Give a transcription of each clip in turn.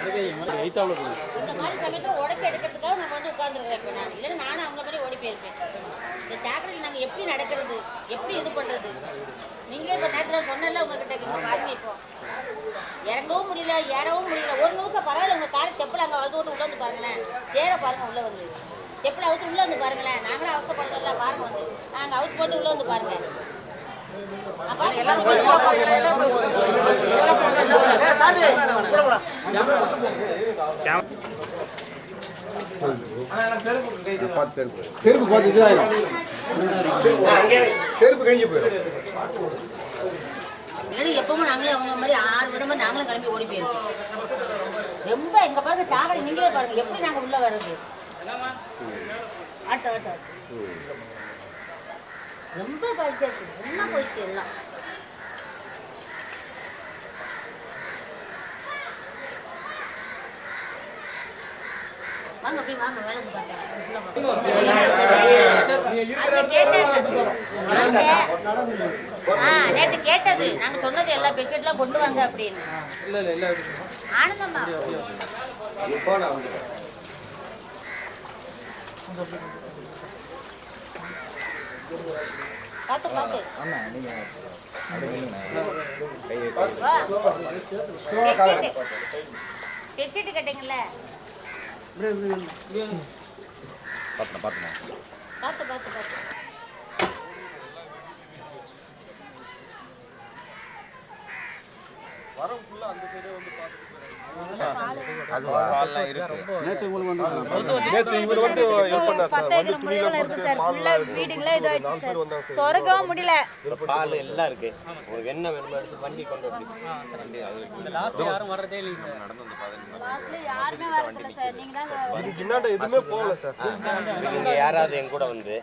இந்த மாதிரி சமயத்துல உடச்சி எடுக்கிறதுக்காக நம்ம வந்து உட்காந்துருக்கேன் இப்போ நான் இல்லைன்னா நானும் அவங்க மாதிரி ஓடி போயிருப்பேன். இந்த சாக்கடையில் நாங்கள் எப்படி நடக்கிறது எப்படி இது பண்ணுறது நீங்களே இப்போ நேரத்தில் சொன்னல உங்ககிட்ட இங்கே பாருங்க இப்போ. இறங்கவும் முடியல ஏறவும் முடியல. ஒரு நிமிஷம் பரவாயில்ல உங்கள் காலை செப்பல் அங்கே வந்து விட்டு உள்ள வந்து பாருங்களேன். சேர பாருங்க உள்ளே வந்து. செப்பல் அவுத்து உள்ளே வந்து பாருங்களேன். நாங்களும் அவசரப்படுறதில்ல பாருங்க வந்து. நாங்கள் அவுத்து போட்டு உள்ளே வந்து பாருங்க. செருப்பு பார்த்து இதாயிரும் செருப்பு கழிஞ்சு போயிடும் எப்பவும் நாங்களே அவங்க மாதிரி ஆறு விட மாதிரி நாங்களும் கிளம்பி ஓடி போயிருக்கோம் ரொம்ப எங்க பாருங்க சாவடி நீங்களே பாருங்க. எப்படி நாங்க உள்ள வர்றது? Auto auto. ரொம்ப பாதிச்சாச்சு ரொம்ப போயிடுச்சு எல்லாம்? வாங்க போய் வாங்க வேலை பார்க்கலாம் உள்ள வாங்க. ஆ நேற்று கேட்டது. நாங்க சொன்னது எல்லா பெட்ஷீட்லாம் கொண்டு வாங்க அப்படின்னு. ஆனந்தம்மா. பார்த்து வா பெட்ஷீட்டு பெட்ஷீட்டு கேட்டீங்கல்ல பார்த்து பார்த்து பார்த்து நேற்று இவர் வந்து ஹெல்ப் பண்ணார் சார் வந்து துணியெல்லாம் திறக்கவும் முடியல. பால் எல்லாம் இருக்கு. உங்களுக்கு என்ன வேணுமோ வண்டி கொண்டு வந்து வண்டி அது இந்த லாஸ்ட் யாரும் வர்றதே இல்லைங்க சார். நடந்து வந்து பாருங்க. லாஸ்ட்ல யாருமே வரதில்ல சார். நீங்க தான் இதுக்கு இன்னாண்ட எதுவுமே போகல சார். நீங்க யாராவது என் கூட வந்து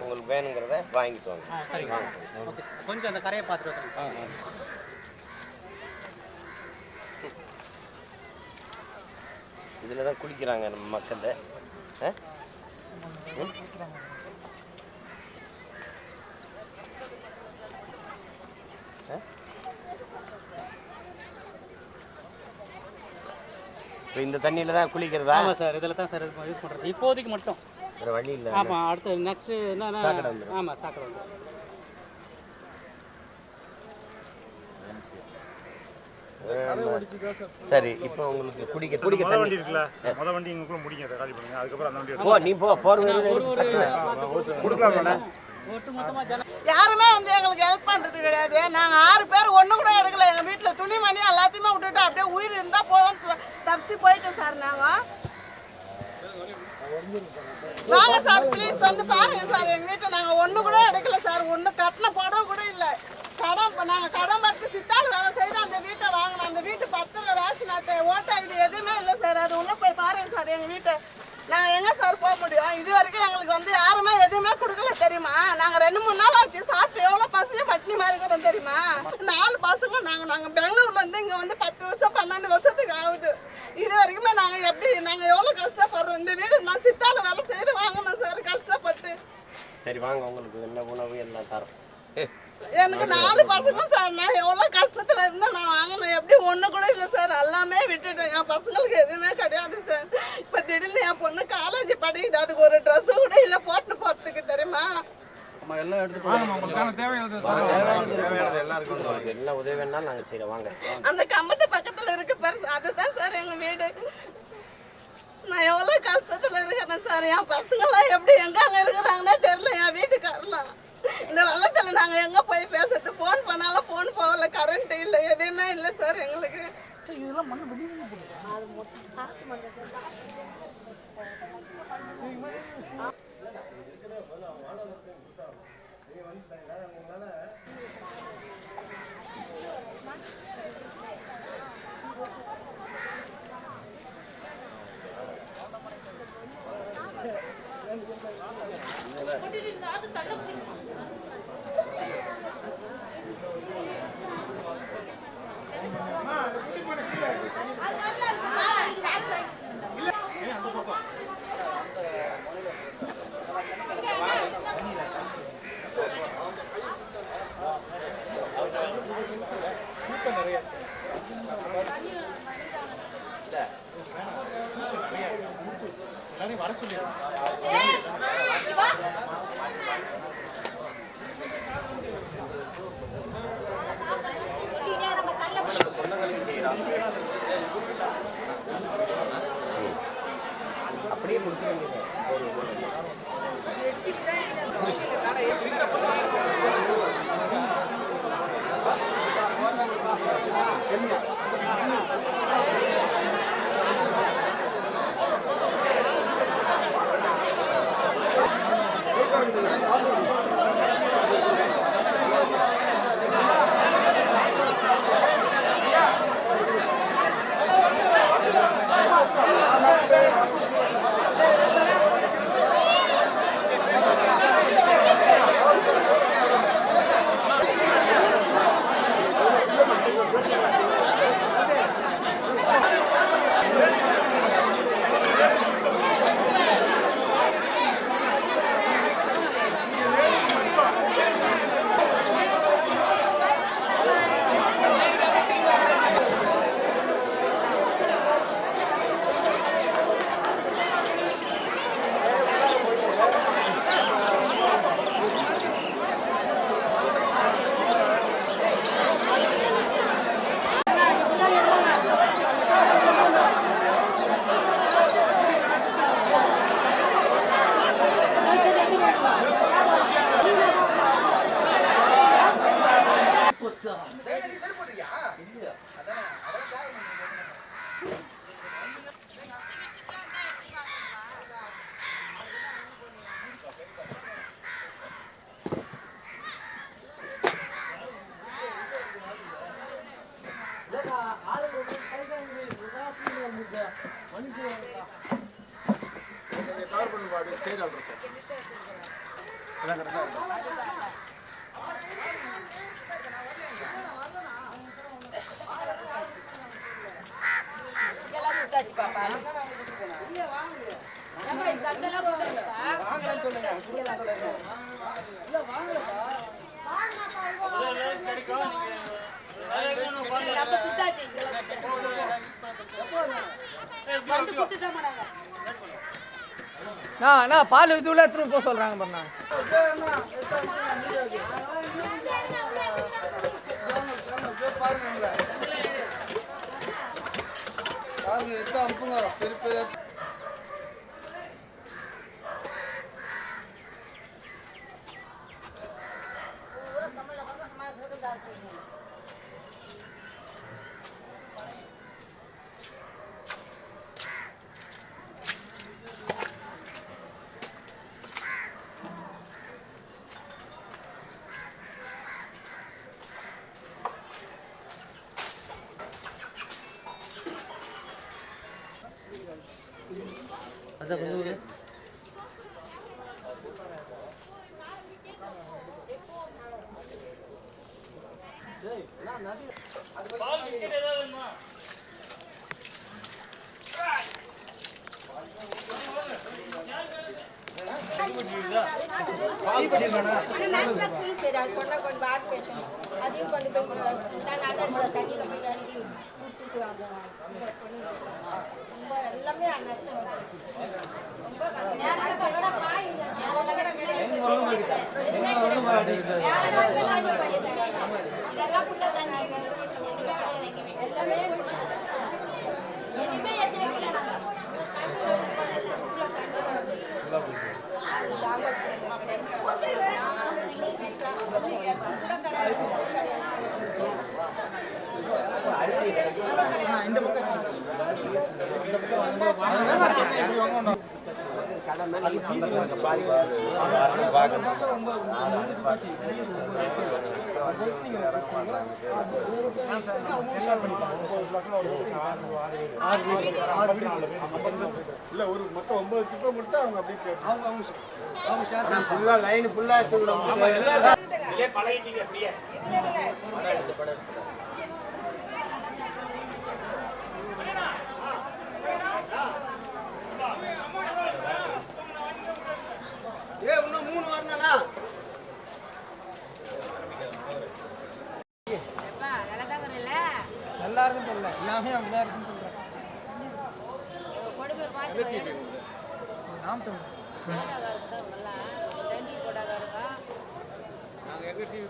உங்களுக்கு வேணுங்கிறத வாங்கிட்டு வாங்க. கொஞ்சம் அந்த கரையை பார்த்துட்டு வந்துருங்க சார் இதில் தான் குளிக்கிறாங்க நம்ம மக்கள்? இப்ப இந்த தண்ணியில தான் குளிக்கிறதா? ஆமாம் சார் இதில் தான் சார் யூஸ் பண்ணுறது இப்போதைக்கு மட்டும். வேற வழி இல்லை. ஆமாம் அடுத்து நெக்ஸ்ட் என்னன்னா. ஆமாம் சாக்கடை வந்துடும் சரி இப்போ உங்களுக்கு குடிக்க குடிக்க முத தண்ணி வண்டி இருக்குல்ல? முத வண்டி இங்கக்குள்ள முடிங்க அதை காலி பண்ணுங்க. அதுக்கப்புறம் அந்த வண்டி போ நீ போ போர் கொடுக்கலாம் யாருமே வந்து எங்களுக்கு ஹெல்ப் பண்றது கிடையாது. நாங்க ஆறு பேர் ஒண்ணு கூட எடுக்கல. எங்க வீட்டுல துணிமணி எல்லாத்தையுமே விட்டுட்டு அப்படியே உயிர் இருந்தா போதும் தப்பிச்சு போயிட்டோம் சார் நாங்க. வாங்க சார் ப்ளீஸ் வந்து பாருங்க சார். எங்க வீட்டுல நாங்க ஒண்ணு கூட எடுக்கல சார். ஒண்ணு கட்டின புடவை கூட இல்ல. கடன் இப்ப நாங்க கடன் படுத்து சித்தாள் வேலை செய்து அந்த வீட்டை வாங்கினோம். அந்த வீட்டு பத்திரம் ரேஷன் அட்டை ஓட்ட ஐடி எதுவுமே இல்லை சார். அது உள்ள போய் பாருங்க சார் எங்க வீட்டை. நாங்க எங்க சார் போக முடியும்? இது வரைக்கும் எங்களுக்கு வந்து யாருமே எதுவுமே கொடுக்கல தெரியுமா? நாங்க ரெண்டு மூணு நாள் ஆச்சு சாப்பிட்டு எவ்வளவு பசிய பட்டினி மாதிரி இருக்கிறோம் தெரியுமா? நாலு பசங்க நாங்க நாங்க பெங்களூர்ல இருந்து இங்க வந்து பத்து வருஷம் பன்னெண்டு வருஷத்துக்கு ஆகுது. இது வரைக்குமே நாங்க எப்படி நாங்க எவ்வளவு கஷ்டப்படுறோம்? இந்த வீடு நான் சித்தால வேலை செய்து வாங்கணும் சார் கஷ்டப்பட்டு. சரி வாங்க உங்களுக்கு என்ன உணவு எல்லாம் தரோம்? எனக்கு நாலு பசங்க சார். நான் எவ்வளவு கஷ்டத்துல இருந்தா நான் வாங்கினேன் எப்படி ஒண்ணு கூட இல்லை சார். எல்லாமே விட்டுட்டேன். என் பசங்களுக்கு எதுவுமே கிடையாது சார். இப்ப திடீர்னு என் பொண்ணு காலேஜ் படிக்குது. அதுக்கு ஒரு ட்ரெஸ் கூட இல்ல. போட்டு போறதுக்கு தெரியுமா? என்ன உதவி வேணாலும் நாங்கள் செய்கிறோம் வாங்க. அந்த கம்பத்து பக்கத்துல இருக்கு பாரு அதுதான் சார் எங்க வீடு. நான் எவ்வளவு கஷ்டத்துல இருக்கிறேன் சார். என் பசங்க எல்லாம் எப்படி எங்க அங்க இருக்கிறாங்கன்னே தெரியல என் வீட்டுக்காரலாம் இந்த வெள்ளத்துல நாங்க எங்க போய் பேசுறது போன் பண்ணாலும் போன் போகல கரண்ட் இல்ல எதுவுமே இல்ல சார் எங்களுக்கு அப்படியே Thank you. அண்ணா பால் இதுல எடுத்துட்டு போக சொல்றாங்க பாருண்ணா பாருங்க திருப்புங்க அப்ப குத்தாச்சு நான் பால் இதுல எடுத்துட்டு போக சொல்றாங்க பண்ணா பாருங்க பெரிய பெரிய ரொம்ப நேரம் கூட காய் இல்லை நேரம் கூட எதுவுமே கிடையாது நேரம் கூட தண்ணி எல்லாமே எதுவுமே எடுத்து நாங்கள் இல்ல ஒரு மொத்தம் ஒன்பது சிப்பை மட்டும் அவங்க அப்படியே அவங்க அவங்க அவங்க ஷேர் ஃபுல்லா லைன் ஃபுல்லா எடுத்து விட ஏ இன்னும் மூணு வரணும்னா நல்லா இருக்கும் தெரியல எல்லாமே அப்படிதான் இருக்குன்னு சொல்றேன். நாம் தமிழ். நாங்கள் எங்கே டிவி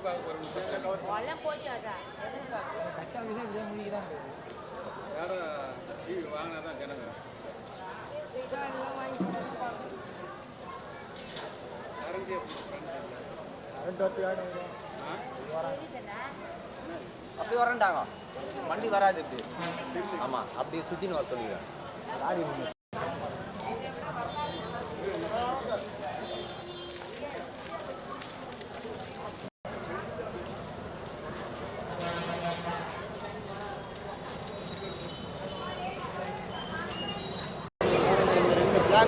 அப்படி வரண்டாங்க வண்டி வராது ஆமா அப்படியே சுற்றின்னு வர சொல்லிடுவேன்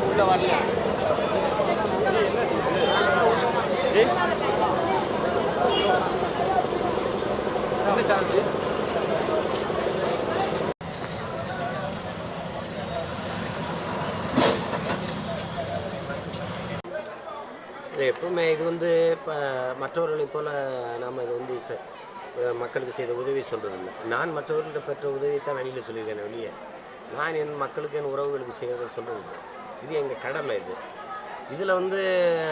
உள்ள வரல இது எப்பவுமே இது வந்து இப்போ மற்றவர்களைப் போல் நாம் இது வந்து ச- மக்களுக்கு செய்த உதவி சொல்கிறது இல்லை நான் மற்றவர்கள்ட்ட பெற்ற உதவியை தான் வெளியில் சொல்லியிருக்கேன் வெளியே. நான் என் மக்களுக்கு என் உறவுகளுக்கு செய்கிறத சொல்கிறது இது எங்கள் கடமை இது. இதில் வந்து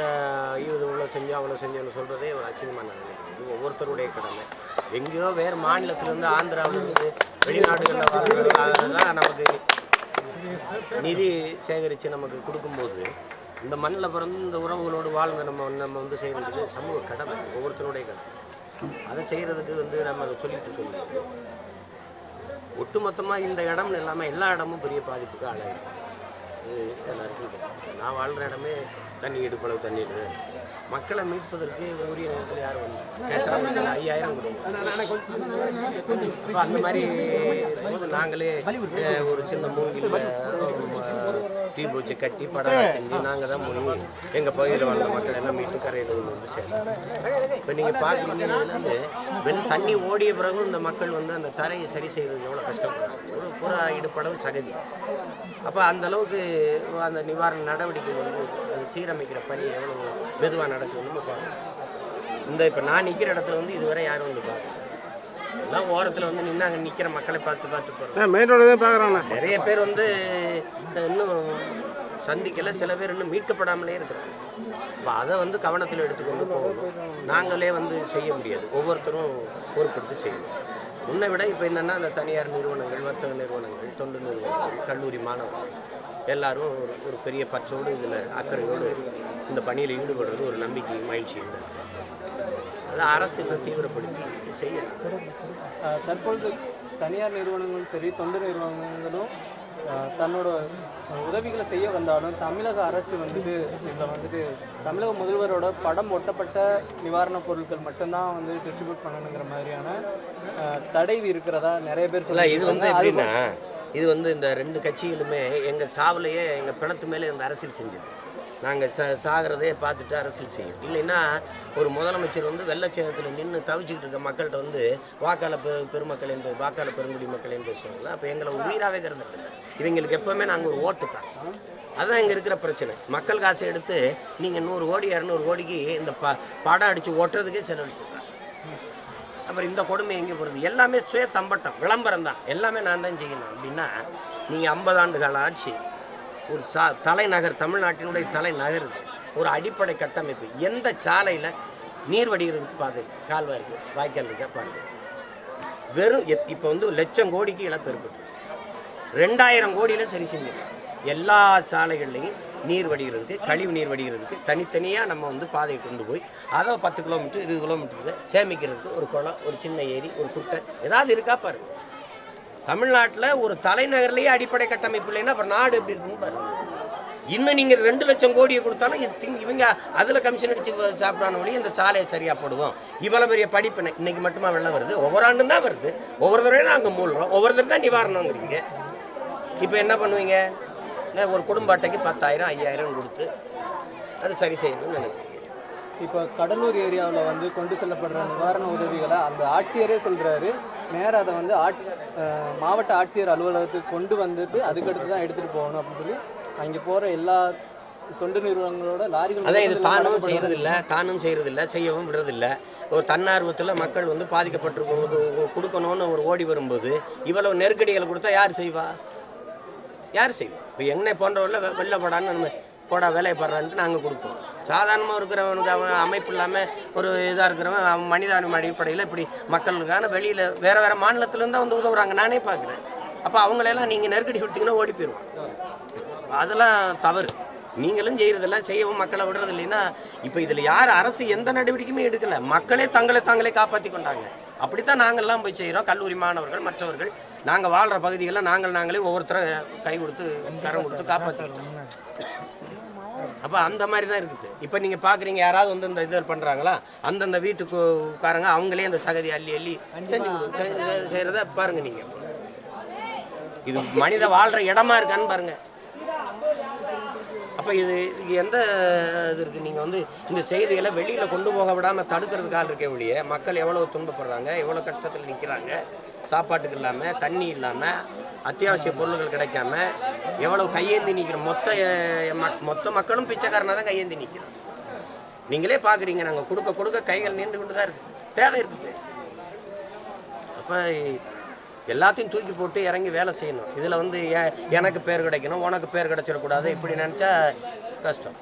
அஹ், இது இவ்வளோ செஞ்சோம் அவ்வளோ செஞ்சோம்னு சொல்கிறதே ஒரு அசிங்கமாக நான் நினைக்கிறேன் இது ஒவ்வொருத்தருடைய கடமை. எங்கேயோ வேறு மாநிலத்திலேருந்து ஆந்திராவிலிருந்து வெளிநாடுகளில் வர்றவங்க நமக்கு நிதி சேகரித்து நமக்கு கொடுக்கும்போது இந்த மண்ணில் பிறந்து இந்த உறவுகளோடு வாழ்ந்து நம்ம வந்து- நம்ம வந்து செய்ய வேண்டியது சமூக கடமை ஒவ்வொருத்தருடைய கடமை. அதை செய்கிறதுக்கு வந்து நம்ம அதை சொல்லிட்டு இருக்க முடியாது ஒட்டுமொத்தமாக இந்த இடம்னு இல்லாமல் எல்லா இடமும் பெரிய பாதிப்புக்கு ஆளாயிருக்கும் இது எல்லாருக்கும் நான் வாழ்கிற இடமே தண்ணி இடுப்பளவு தண்ணீர் மக்களை மீட்பதற்கு உரிய நேரத்தில் யாரும் வந்து கேட்டால் ஐயாயிரம் கொடுங்க. அந்த மாதிரி நாங்களே ஒரு சின்ன மூங்கில் டியூப் வச்சு கட்டி படம் செஞ்சு நாங்கள் தான் போய் எங்கள் பகுதியில் வாழ்ந்த மக்கள் எல்லாம் மீட்டு கரையில் வந்து இப்போ நீங்கள் பார்க்குறீங்க வந்து வெண் தண்ணி ஓடிய பிறகும் இந்த மக்கள் வந்து அந்த தரையை சரி செய்யறதுக்கு எவ்வளோ கஷ்டப்படுறாங்க. ஒரு புறா இடுப்படம் சகதி. அப்போ அந்த அளவுக்கு அந்த நிவாரண நடவடிக்கை வந்து அது சீரமைக்கிற பணி எவ்வளோ மெதுவாக நடக்குதுன்னு நம்ம பார்க்கணும். இந்த இப்போ நான் நிற்கிற இடத்துல வந்து இதுவரை யாரும் வந்து பார்க்கல. எல்லாம் ஓரத்தில் வந்து நின்று அங்கே நிற்கிற மக்களை பார்த்து பார்த்து போகிறோம் மெயின் ரோடு தான் பார்க்குறாங்கண்ணா நிறைய பேர் வந்து இன்னும் சந்திக்கல. சில பேர் இன்னும் மீட்கப்படாமலே இருக்கிறாங்க. இப்போ அதை வந்து கவனத்தில் எடுத்துக்கொண்டு போகணும். நாங்களே வந்து செய்ய முடியாது. ஒவ்வொருத்தரும் பொறுப்பெடுத்து செய்யணும். முன்னை விட இப்போ என்னென்னா அந்த தனியார் நிறுவனங்கள் வர்த்தக நிறுவனங்கள் தொண்டு நிறுவனங்கள் கல்லூரி மாணவர்கள் எல்லாரும் ஒரு ஒரு பெரிய பற்றோடு இதில் அக்கறையோடு இந்த பணியில் ஈடுபடுறது ஒரு நம்பிக்கை மகிழ்ச்சி இல்லை அது அரசு இன்னும் தீவிரப்படுத்தி செய்யணும். தற்பொழுது தனியார் நிறுவனங்களும் சரி தொண்டு நிறுவனங்களும் தன்னோட உதவிகளை செய்ய வந்தாலும் தமிழக அரசு வந்துட்டு இதில் வந்துட்டு தமிழக முதல்வரோட படம் ஒட்டப்பட்ட நிவாரணப் பொருட்கள் மட்டும்தான் வந்து டிஸ்ட்ரிபியூட் பண்ணணுங்கிற மாதிரியான தடை இருக்கிறதா நிறைய பேர் இல்லை இது வந்து எப்படின்னா இது வந்து இந்த ரெண்டு கட்சிகளுமே எங்கள் சாவுலையே எங்கள் பிணத்து மேலே இந்த அரசியல் செஞ்சது. நாங்கள் ச சாகிறதே பார்த்துட்டு அரசியல் செய்யும். இல்லைன்னா ஒரு முதலமைச்சர் வந்து வெள்ளச்சேகத்தில் நின்று தவிச்சிக்கிட்டு இருக்க மக்கள்கிட்ட வந்து வாக்காள பெ பெருமக்கள் என்று வாக்காள பெருங்குடி மக்கள் என்று பேசுவாங்களா அப்போ எங்களை உயிராகவே கருதுறது இவங்களுக்கு எப்போவுமே நாங்கள் ஒரு ஓட்டு தான். அதுதான் இங்கே இருக்கிற பிரச்சனை. மக்கள் காசை எடுத்து நீங்கள் நூறு கோடி இரநூறு கோடிக்கு இந்த ப படம் அடித்து ஓட்டுறதுக்கே செலவழிச்சிடுறாங்க அப்புறம் இந்த கொடுமை எங்கே போகிறது எல்லாமே சுய தம்பட்டம் விளம்பரம் தான். எல்லாமே நான் தான் செய்யணும். அப்படின்னா நீங்கள் ஐம்பது ஆண்டு கால ஆட்சி ஒரு சா தலைநகர் தமிழ்நாட்டினுடைய தலைநகர் இது. ஒரு அடிப்படை கட்டமைப்பு. எந்த சாலையில் நீர் வடிகிறதுக்கு பாது கால்வாய் இருக்குது வாய்க்கால் இருக்கா? பாருங்கள் வெறும் இப்போ வந்து லட்சம் கோடிக்கு இழப்பு ஏற்பட்டு ரெண்டாயிரம் கோடியில் சரி செஞ்சிடலாம் எல்லா சாலைகள்லையும் நீர் வடிகிறதுக்கு கழிவு நீர் வடிகிறதுக்கு தனித்தனியாக நம்ம வந்து பாதையை கொண்டு போய் அதை பத்து கிலோமீட்டர் இருபது கிலோமீட்டருக்கு சேமிக்கிறதுக்கு ஒரு குளம் ஒரு சின்ன ஏரி ஒரு குட்டை ஏதாவது இருக்கா பாருங்கள் தமிழ்நாட்டில் ஒரு தலைநகர்லேயே அடிப்படை கட்டமைப்பு இல்லைன்னா அப்புறம் நாடு எப்படி இருக்குன்னு பாருங்க. இன்னும் நீங்கள் ரெண்டு லட்சம் கோடியை கொடுத்தாலும் இது திங் இவங்க அதில் கமிஷன் அடித்து சாப்பிடான வழி இந்த சாலையை சரியாக போடுவோம். இவ்வளோ பெரிய படிப்பு இன்னைக்கு மட்டுமா வெள்ளம் வருது? ஒவ்வொரு ஆண்டும் தான் வருது. ஒவ்வொரு தடவையும் நாங்கள் மூழ்கிறோம் ஒவ்வொரு தான் நிவாரணங்கிறீங்க இப்போ என்ன பண்ணுவீங்க? ஒரு குடும்ப அட்டைக்கு பத்தாயிரம் ஐயாயிரம் கொடுத்து அது சரி செய்யணும்னு நினைக்கிறேன் இப்போ கடலூர் ஏரியாவில் வந்து கொண்டு செல்லப்படுற நிவாரண உதவிகளை அந்த ஆட்சியரே சொல்கிறாரு நேராக அதை வந்து ஆட் மாவட்ட ஆட்சியர் அலுவலகத்துக்கு கொண்டு வந்துட்டு அதுக்கடுத்து தான் எடுத்துகிட்டு போகணும் அப்படின்னு சொல்லி அங்கே போகிற எல்லா தொண்டு நிறுவனங்களோட லாரிகள் அதான் இது தானும். செய்யறதில்ல தானும் செய்யறதில்ல செய்யவும் விடுறதில்ல. ஒரு தன்னார்வத்தில் மக்கள் வந்து பாதிக்கப்பட்டிருக்கவங்களுக்கு கொடுக்கணும்னு ஒரு ஓடி வரும்போது இவ்வளவு நெருக்கடிகளை கொடுத்தா யார் செய்வா? யார் செய்வா? இப்போ என்னை போன்றவரில் வெளில போடான்னு நம்ம போடா வேலைப்படுறான்ட்டு நாங்கள் கொடுப்போம். சாதாரணமாக இருக்கிறவனுக்கு அவன் அமைப்பு இல்லாமல் ஒரு இதாக இருக்கிறவன் அவன் மனிதாபிமான அடிப்படையில் இப்படி மக்களுக்கான வெளியில் வேறு வேறு மாநிலத்திலேருந்து தான் வந்து உதவுறாங்க. நானே பார்க்குறேன். அப்போ அவங்களெல்லாம் நீங்கள் நெருக்கடி கொடுத்தீங்கன்னா ஓடி போயிடுவோம் அதெல்லாம் தவறு. நீங்களும் செய்கிறதெல்லாம் செய்யவும் மக்களை விடுறது இல்லைன்னா இப்போ இதில் யார் அரசு எந்த நடவடிக்கையுமே எடுக்கலை. மக்களே தங்களை தாங்களே காப்பாற்றி கொண்டாங்க. அப்படித்தான் நாங்கள்லாம் போய் செய்கிறோம் கல்லூரி மாணவர்கள் மற்றவர்கள். நாங்கள் வாழ்கிற பகுதிகளில் நாங்கள் நாங்களே ஒவ்வொருத்தரும் கை கொடுத்து கரம் கொடுத்து காப்பாற்றிக்கிட்டோம் அப்போ அந்த மாதிரி தான் இருக்குது. இப்போ நீங்கள் பார்க்குறீங்க யாராவது வந்து இந்த இது பண்ணுறாங்களா அந்தந்த வீட்டுக்காரங்க அவங்களே அந்த சகதி அள்ளி அள்ளி செஞ்சு செய்கிறத பாருங்கள் நீங்கள் இது மனித வாழ்கிற இடமா இருக்கான்னு பாருங்க. அப்போ இது இது எந்த இது இருக்குது நீங்கள் வந்து இந்த செய்திகளை வெளியில் கொண்டு போக விடாமல் தடுக்கிறதுக்காக இருக்கே ஒழிய மக்கள் எவ்வளோ துன்பப்படுறாங்க எவ்வளோ கஷ்டத்தில் நிற்கிறாங்க சாப்பாட்டுக்கு இல்லாமல் தண்ணி இல்லாமல் அத்தியாவசிய பொருள்கள் கிடைக்காம எவ்வளவு கையேந்தி நிற்கிறோம் மொத்த மொத்த மக்களும் பிச்சைக்காரனாக தான் கையேந்தி நிற்கிறோம் நீங்களே பார்க்குறீங்க நாங்கள் கொடுக்க கொடுக்க கைகள் நின்று கொண்டு தான் இருக்குது தேவை இருக்குது. அப்போ எல்லாத்தையும் தூக்கி போட்டு இறங்கி வேலை செய்யணும். இதில் வந்து எனக்கு பேர் கிடைக்கணும் உனக்கு பேர் கிடைச்சிடக்கூடாது இப்படி நினச்சா கஷ்டம்.